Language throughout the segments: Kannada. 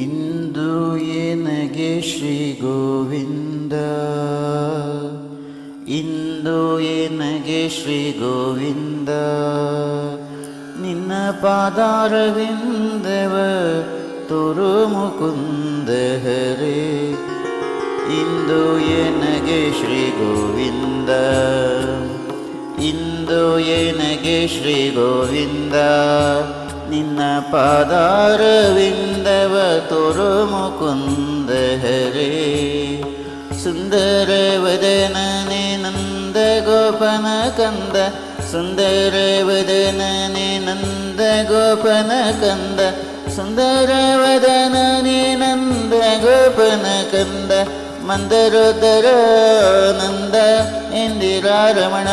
ಇಂದು ಏನಗೆ ಶ್ರೀ ಗೋವಿಂದ. ಇಂದು ಏನಗೆ ಶ್ರೀ ಗೋವಿಂದ. ನಿನ್ನ ಪಾದಾರವಿಂದವ ತುರು ಮುಕುಂದ ಇಂದು ಏನಗೆ ಶ್ರೀ ಗೋವಿಂದ. ಇಂದು ಏನಗೆ ಶ್ರೀ ಗೋವಿಂದ. ನಿನ್ನ ಪಾದಾರವಿಂದವ ತೋರು ಮುಕುಂದ ಹರೇ ಸುಂದರ ವದನನೆ ನಂದ ಗೋಪನ ಕಂದ. ಸುಂದರ ವದನನೆ ನಂದ ಗೋಪನ ಕಂದ. ಸುಂದರ ವದನನೆ ನಂದ ಗೋಪನ ಕಂದ. ಮಂದರೋದರ ನಂದ ಇಂದಿರಾರಮಣ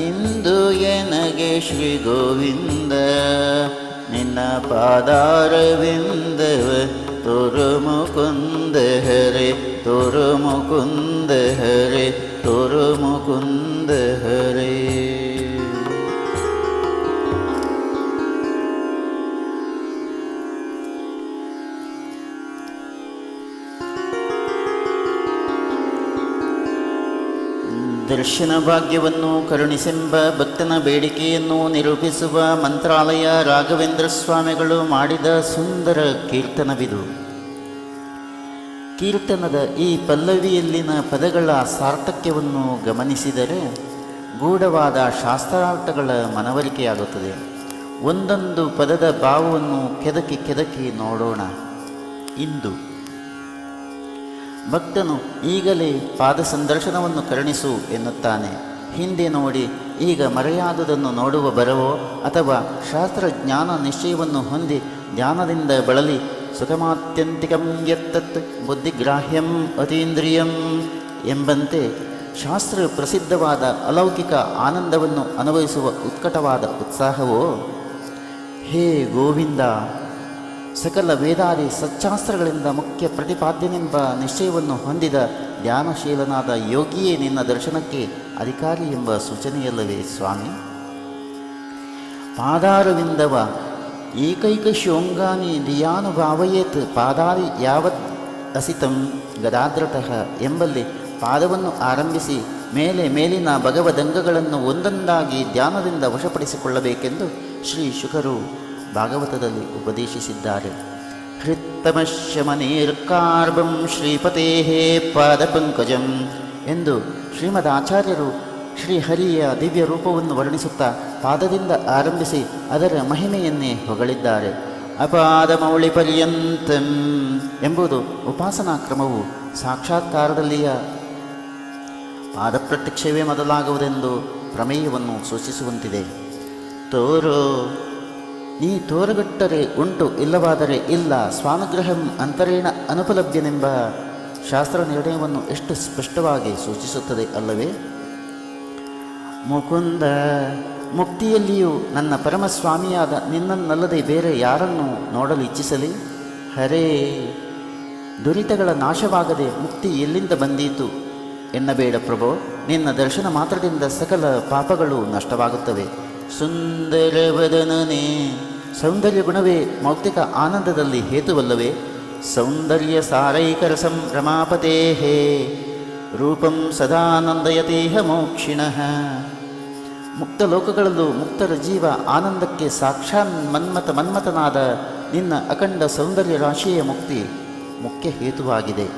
ಇಂದು ಎನಗೆ ಶ್ರೀ ಗೋವಿಂದ. ನಿನ್ನ ಪಾದಾರವಿಂದವ ತೋರು ಮುಕುಂದ ಹರೆ ತೋರು ಮುಕುಂದ ಹರೆ ತೋರು ಮುಕುಂದ ಹರೇ ದರ್ಶನ ಭಾಗ್ಯವನ್ನು ಕರುಣಿಸೆಂಬ ಭಕ್ತನ ಬೇಡಿಕೆಯನ್ನು ನಿರೂಪಿಸುವ ಮಂತ್ರಾಲಯ ರಾಘವೇಂದ್ರ ಸ್ವಾಮಿಗಳು ಮಾಡಿದ ಸುಂದರ ಕೀರ್ತನವಿದು. ಕೀರ್ತನದ ಈ ಪಲ್ಲವಿಯಲ್ಲಿನ ಪದಗಳ ಸಾರ್ಥಕ್ಯವನ್ನು ಗಮನಿಸಿದರೆ ಗೂಢವಾದ ಶಾಸ್ತ್ರಾರ್ಥಗಳ ಮನವರಿಕೆಯಾಗುತ್ತದೆ. ಒಂದೊಂದು ಪದದ ಭಾವವನ್ನು ಕೆದಕಿ ಕೆದಕಿ ನೋಡೋಣ. ಇಂದು ಭಕ್ತನು ಈಗಲೇ ಪಾದ ಸಂದರ್ಶನವನ್ನು ಕರುಣಿಸು ಎನ್ನುತ್ತಾನೆ. ಹಿಂದೆ ನೋಡಿ, ಈಗ ಮರೆಯಾದುದನ್ನು ನೋಡುವ ಬರವೋ ಅಥವಾ ಶಾಸ್ತ್ರಜ್ಞಾನ ನಿಶ್ಚಯವನ್ನು ಹೊಂದಿ ಧ್ಯಾನದಿಂದ ಬಳಲಿ, ಸುಖಮಾತ್ಯಂತಿಕಂ ಯತ್ತತ್ ಬುದ್ಧಿಗ್ರಾಹ್ಯಂ ಅತೀಂದ್ರಿಯಂ ಎಂಬಂತೆ ಶಾಸ್ತ್ರ ಪ್ರಸಿದ್ಧವಾದ ಅಲೌಕಿಕ ಆನಂದವನ್ನು ಅನುಭವಿಸುವ ಉತ್ಕಟವಾದ ಉತ್ಸಾಹವೋ? ಹೇ ಗೋವಿಂದ ಸಕಲ ವೇದಾದಿ ಸಚ್ಚಾಸ್ತ್ರಗಳಿಂದ ಮುಖ್ಯ ಪ್ರತಿಪಾದ್ಯನೆಂಬ ನಿಶ್ಚಯವನ್ನು ಹೊಂದಿದ ಧ್ಯಾನಶೀಲನಾದ ಯೋಗಿಯೇ ನಿನ್ನ ದರ್ಶನಕ್ಕೆ ಅಧಿಕಾರಿ ಎಂಬ ಸೂಚನೆಯಲ್ಲವೇ ಸ್ವಾಮಿ? ಪಾದಾರವಿಂದವ, ಏಕೈಕ ಶೋಂಗಾನಿ ಧಿಯಾನುಭಾವಯೇತ್ ಪಾದಾರಿ ಯಾವತ್ ಅಸಿತಂ ಗದಾದ್ರತಃ ಎಂಬಲ್ಲಿ ಪಾದವನ್ನು ಆರಂಭಿಸಿ ಮೇಲೆ ಮೇಲಿನ ಭಗವದಂಗಗಳನ್ನು ಒಂದೊಂದಾಗಿ ಧ್ಯಾನದಿಂದ ವಶಪಡಿಸಿಕೊಳ್ಳಬೇಕೆಂದು ಶ್ರೀ ಶುಕರು ಭಾಗವತದಲ್ಲಿ ಉಪದೇಶಿಸಿದ್ದಾರೆ. ಹೃತ್ತಮಶಮನೇರ್ಕಾರ್ಬಂ ಶ್ರೀಪತೇ ಪಾದಪಂಕಜಂ ಎಂದು ಶ್ರೀಮದ್ ಆಚಾರ್ಯರು ಶ್ರೀಹರಿಯ ದಿವ್ಯ ರೂಪವನ್ನು ವರ್ಣಿಸುತ್ತಾ ಪಾದದಿಂದ ಆರಂಭಿಸಿ ಅದರ ಮಹಿಮೆಯನ್ನೇ ಹೊಗಳಿದ್ದಾರೆ. ಅಪಾದಮೌಳಿ ಪರ್ಯಂತಂ ಎಂಬುದು ಉಪಾಸನಾ ಕ್ರಮವು ಸಾಕ್ಷಾತ್ಕಾರದಲ್ಲಿಯ ಪಾದಪ್ರತ್ಯಕ್ಷವೇ ಮೊದಲಾಗುವುದೆಂದು ಪ್ರಮೇಯವನ್ನು ಸೂಚಿಸುವಂತಿದೆ. ತೋರೋ ನೀ ತೋರಗಟ್ಟರೆ ಉಂಟು ಇಲ್ಲವಾದರೆ ಇಲ್ಲ. ಸ್ವಾಮಗ್ರಹಂ ಅಂತರೇಣ ಅನುಪಲಭ್ಯನೆಂಬ ಶಾಸ್ತ್ರ ನಿರ್ಣಯವನ್ನು ಎಷ್ಟು ಸ್ಪಷ್ಟವಾಗಿ ಸೂಚಿಸುತ್ತದೆ ಅಲ್ಲವೇ? ಮುಕುಂದ, ಮುಕ್ತಿಯಲ್ಲಿಯೂ ನನ್ನ ಪರಮಸ್ವಾಮಿಯಾದ ನಿನ್ನನ್ನಲ್ಲದೆ ಬೇರೆ ಯಾರನ್ನು ನೋಡಲು ಇಚ್ಛಿಸಲಿ? ಹರೇ, ದುರಿತಗಳ ನಾಶವಾಗದೆ ಮುಕ್ತಿ ಎಲ್ಲಿಂದ ಬಂದೀತು? ಎನ್ನಬೇಡ ಪ್ರಭೋ, ನಿನ್ನ ದರ್ಶನ ಮಾತ್ರದಿಂದ ಸಕಲ ಪಾಪಗಳು ನಷ್ಟವಾಗುತ್ತವೆ. ಸುಂದರವದನನೇ. ಸೌಂದರ್ಯ ಗುಣವೇ ಮೌಕ್ತಿಕ ಆನಂದದಲ್ಲಿ ಹೇತುವಲ್ಲವೇ? ಸೌಂದರ್ಯ ಸಾರೈಕರಸಂ ರಮಾಪತೇ ರೂಪಂ ಸದಾನಂದಯತೇಹ ಮೋಕ್ಷಿಣಃ. ಮುಕ್ತ ಲೋಕಗಳಲ್ಲೂ ಮುಕ್ತರ ಜೀವ ಆನಂದಕ್ಕೆ ಸಾಕ್ಷಾನ್ ಮನ್ಮತ ಮನ್ಮತನಾದ ನಿನ್ನ ಅಖಂಡ ಸೌಂದರ್ಯ ರಾಶಿಯ ಮುಕ್ತಿ, ಮುಖ್ಯ ಹೇತುವಾಗಿದೆ.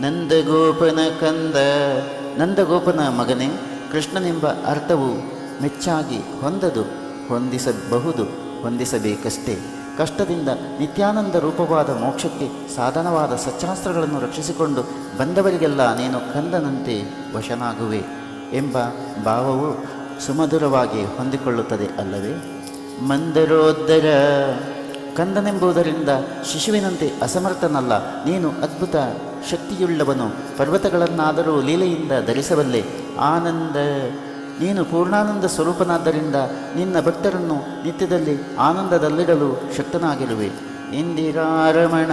ನಂದಗೋಪನ ಕಂದ, ನಂದಗೋಪನ ಮಗನೇ, ಕೃಷ್ಣನೆಂಬ ಅರ್ಥವು ಮೆಚ್ಚಾಗಿ ಹೊಂದದು, ಹೊಂದಿಸಬಹುದು, ಹೊಂದಿಸಬೇಕಷ್ಟೇ. ಕಷ್ಟದಿಂದ ನಿತ್ಯಾನಂದ ರೂಪವಾದ ಮೋಕ್ಷಕ್ಕೆ ಸಾಧನವಾದ ಸಚ್ಚಾಸ್ತ್ರಗಳನ್ನು ರಕ್ಷಿಸಿಕೊಂಡು ಬಂದವರಿಗೆಲ್ಲ ನೀನು ಕಂದನಂತೆ ವಶನಾಗುವೆ ಎಂಬ ಭಾವವು ಸುಮಧುರವಾಗಿ ಹೊಂದಿಕೊಳ್ಳುತ್ತದೆ ಅಲ್ಲವೇ? ಮಂದರೋದ್ದರ ಕಂದನೆಂಬುದರಿಂದ ಶಿಶುವಿನಂತೆ ಅಸಮರ್ಥನಲ್ಲ, ನೀನು ಅದ್ಭುತ ಶಕ್ತಿಯುಳ್ಳವನು, ಪರ್ವತಗಳನ್ನಾದರೂ ಲೀಲೆಯಿಂದ ಧರಿಸಬಲ್ಲೆ. ಆನಂದ ನೀನು ಪೂರ್ಣಾನಂದ ಸ್ವರೂಪನಾದ್ದರಿಂದ ನಿನ್ನ ಭಕ್ತರನ್ನು ನಿತ್ಯದಲ್ಲಿ ಆನಂದದಲ್ಲಿಡಲು ಶಕ್ತನಾಗಿರುವೆ. ಇಂದಿರಾರಮಣ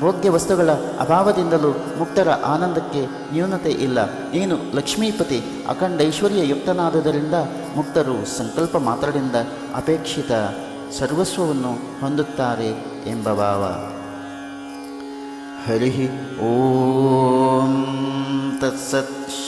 ಭೋಗ್ಯ ವಸ್ತುಗಳ ಅಭಾವದಿಂದಲೂ ಮುಕ್ತರ ಆನಂದಕ್ಕೆ ನ್ಯೂನತೆ ಇಲ್ಲ. ನೀನು ಲಕ್ಷ್ಮೀಪತಿ, ಅಖಂಡ ಐಶ್ವರ್ಯ ಯುಕ್ತನಾದುದರಿಂದ ಮುಕ್ತರು ಸಂಕಲ್ಪ ಮಾತ್ರದಿಂದ ಅಪೇಕ್ಷಿತ ಸರ್ವಸ್ವವನ್ನು ಹೊಂದುತ್ತಾರೆ ಎಂಬ ಭಾವ. ಹರಿ ಓಂ ತತ್ಸತ್